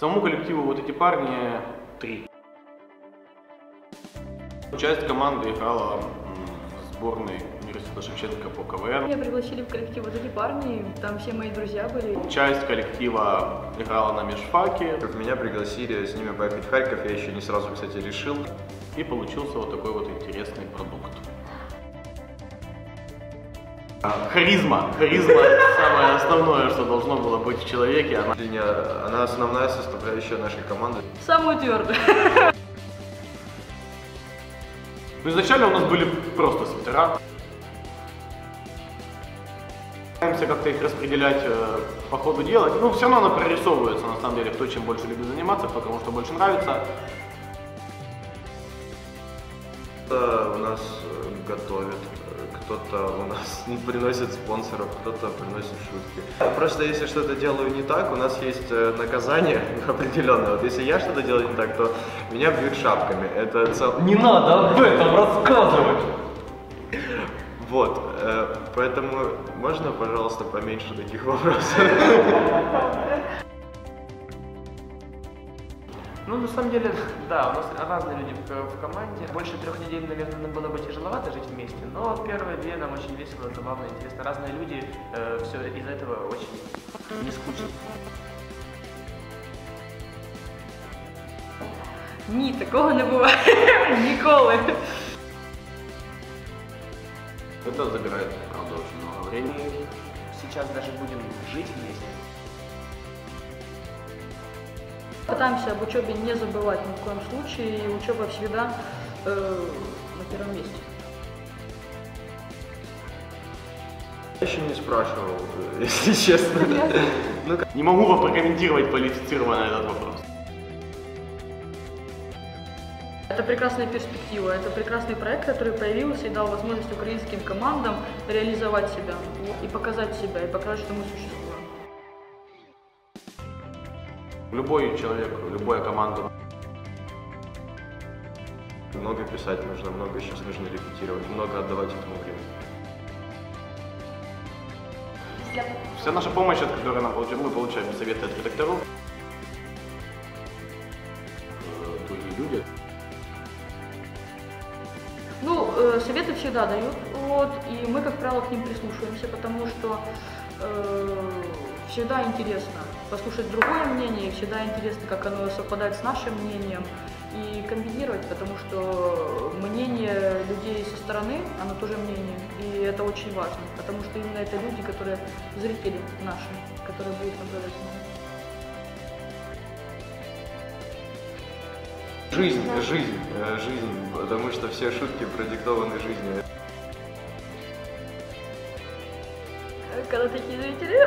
Самому коллективу вот эти парни три. Часть команды играла в сборной университета Шевченко по КВН. Меня пригласили в коллектив вот эти парни, там все мои друзья были. Часть коллектива играла на межфаке. Как меня пригласили с ними поехать в Харьков, я еще не сразу, кстати, решил. И получился вот такой вот интересный продукт. А, Харизма. Харизма – самое основное, что должно было быть в человеке. Она она основная составляющая нашей команды. Самую твердую. Ну, изначально у нас были просто свитера. Пытаемся как-то их распределять э, по ходу дела. Ну, все равно она прорисовывается, на самом деле, кто чем больше любит заниматься, кто кому что больше нравится. Кто-то у нас э, готовит, э, кто-то у нас приносит спонсоров, кто-то приносит шутки. Просто если что-то делаю не так, у нас есть э, наказание определенное. Вот если я что-то делаю не так, то меня бьют шапками. Это цел... Не надо об этом рассказывать! Вот, э, поэтому можно, пожалуйста, поменьше таких вопросов? Ну, на самом деле, да, у нас разные люди в, в команде. Больше трех недель, наверное, нам было бы тяжеловато жить вместе, но первые две нам очень весело, забавно, интересно. Разные люди, все из-за этого очень не скучно. Ні, такого не буває. Ніколи. Это забирает, правда, очень много времени. Сейчас даже будем жить вместе. Пытаемся об учебе не забывать ни в коем случае, и учеба всегда э, на первом месте. Я еще не спрашивал, если честно. Ну, Не могу вам прокомментировать квалифицированно этот вопрос. Это прекрасная перспектива, это прекрасный проект, который появился и дал возможность украинским командам реализовать себя и показать себя, и показать, что мы существуем. Любой человек, любая команда Много писать нужно, много сейчас нужно репетировать, много отдавать этому времени. Вся наша помощь, от которой нам получаем, мы получаем советы от редакторов. Э, Другие люди. Ну, э, советы всегда дают, вот, и мы, как правило, к ним прислушиваемся, потому что э, всегда интересно послушать другое мнение, и всегда интересно, как оно совпадает с нашим мнением, и комбинировать, потому что мнение людей со стороны, оно тоже мнение, и это очень важно, потому что именно это люди, которые зрители наши, которые будут наблюдать. Жизнь, жизнь, э, жизнь, потому что все шутки продиктованы жизнью. Когда такие зрители...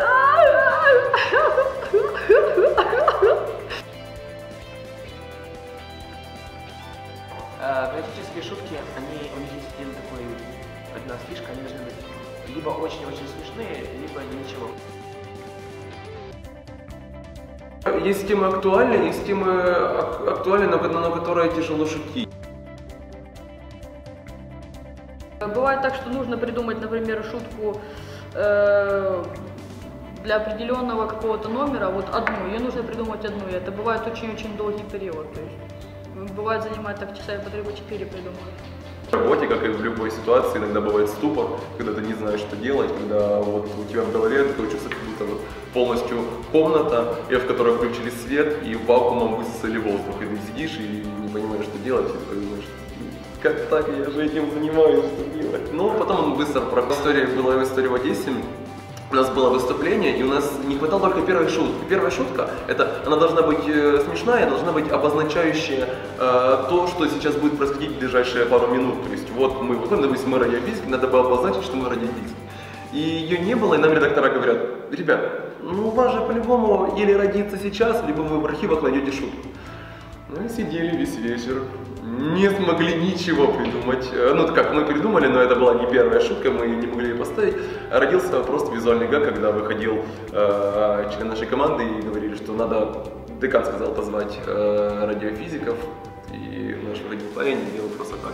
Э, Поэтические шутки, они, у них есть один такой, одна фишка, они должны быть либо очень-очень смешные, либо ничего. Есть темы актуальны, есть темы ак- актуальны, но на на которые тяжело шутить. Бывает так, что нужно придумать, например, шутку э, для определенного какого-то номера, вот одну, ее нужно придумать одну, и это бывает очень-очень долгий период. То есть, бывает занимает так часа и по 3 4 придумывать. В работе, как и в любой ситуации, иногда бывает ступор, когда ты не знаешь, что делать, когда вот у тебя в голове чувство, как будто вот полностью комната, и в которой включили свет, и вакуумом высосали воздух, и ты сидишь и не понимаешь, что делать, и такой думаешь, как так, я же этим занимаюсь, что делать? Ну, потом он быстро про история была история в Одессе, у нас было выступление, и у нас не хватало только первой шутки. Первая шутка, это она должна быть э, смешная, должна быть обозначающая э, то, что сейчас будет происходить в ближайшие пару минут. То есть вот мы выходим, допустим, мы радиофизики, надо было обозначить, что мы радиофизики. И ее не было, и нам редактора говорят, ребят, ну у вас же по-любому или родится сейчас, либо вы в архивах найдете шутку. Ну и сидели весь вечер, не смогли ничего придумать. Э, Ну, как, мы придумали, но это была не первая шутка, мы не могли ее поставить. Родился просто визуальный гаг, когда выходил э, член нашей команды и говорили, что надо, декан сказал позвать э, радиофизиков, и наш парень делал просто так.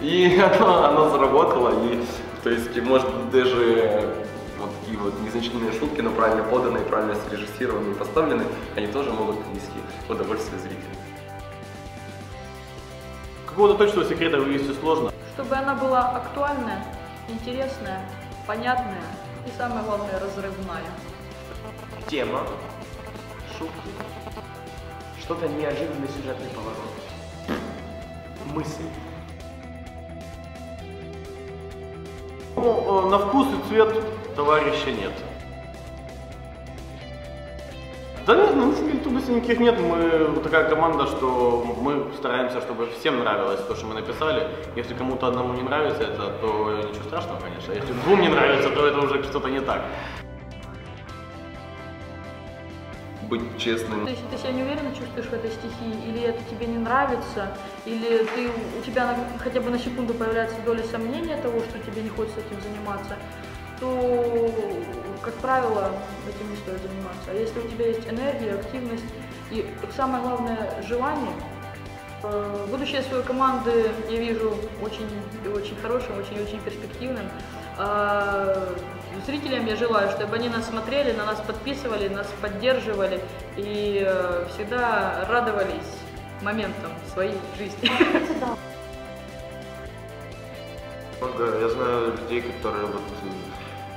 И оно, оно заработало, и то есть, может даже вот такие вот незначительные шутки, но правильно поданные, правильно срежиссированные и поставлены, они тоже могут принести удовольствие зрителям. Какого-то точного секрета вывести сложно. Чтобы она была актуальная, интересная, понятная и самое главное разрывная. Тема, шутки, что-то неожиданный сюжетный поворот, мысль. Ну, э, на вкус и цвет товарища нет. Да нет, ну, трудностей никаких нет. Мы вот такая команда, что мы стараемся, чтобы всем нравилось то, что мы написали. Если кому-то одному не нравится это, то ничего страшного, конечно. Если двум не нравится, то это уже что-то не так. Быть честным, То есть если ты себя неуверенно чувствуешь в этой стихии, или это тебе не нравится, или ты, у тебя на- хотя бы на секунду появляется доля сомнения того, что тебе не хочется этим заниматься, то, как правило, этим не стоит заниматься. А если у тебя есть энергия, активность и самое главное желание, э, будущее своей команды я вижу очень и очень хорошим, очень и очень перспективным. А Зрителям я желаю, чтобы они нас смотрели, на нас подписывали, нас поддерживали и э, всегда радовались моментам своей жизни. Много, я знаю людей, которые вот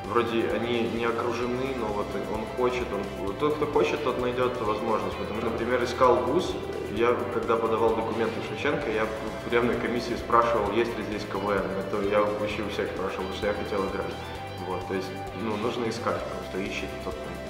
вроде они не окружены, но вот он хочет, он, тот, кто хочет, тот найдет возможность. Вот, он, например, искал вуз, я когда подавал документы в Шевченко, я в приемной комиссии спрашивал, есть ли здесь КВН. Это я вообще у всех спрашивал, потому что я хотел играть. Вот, то есть, ну, нужно искать, потому что ищет тот, кто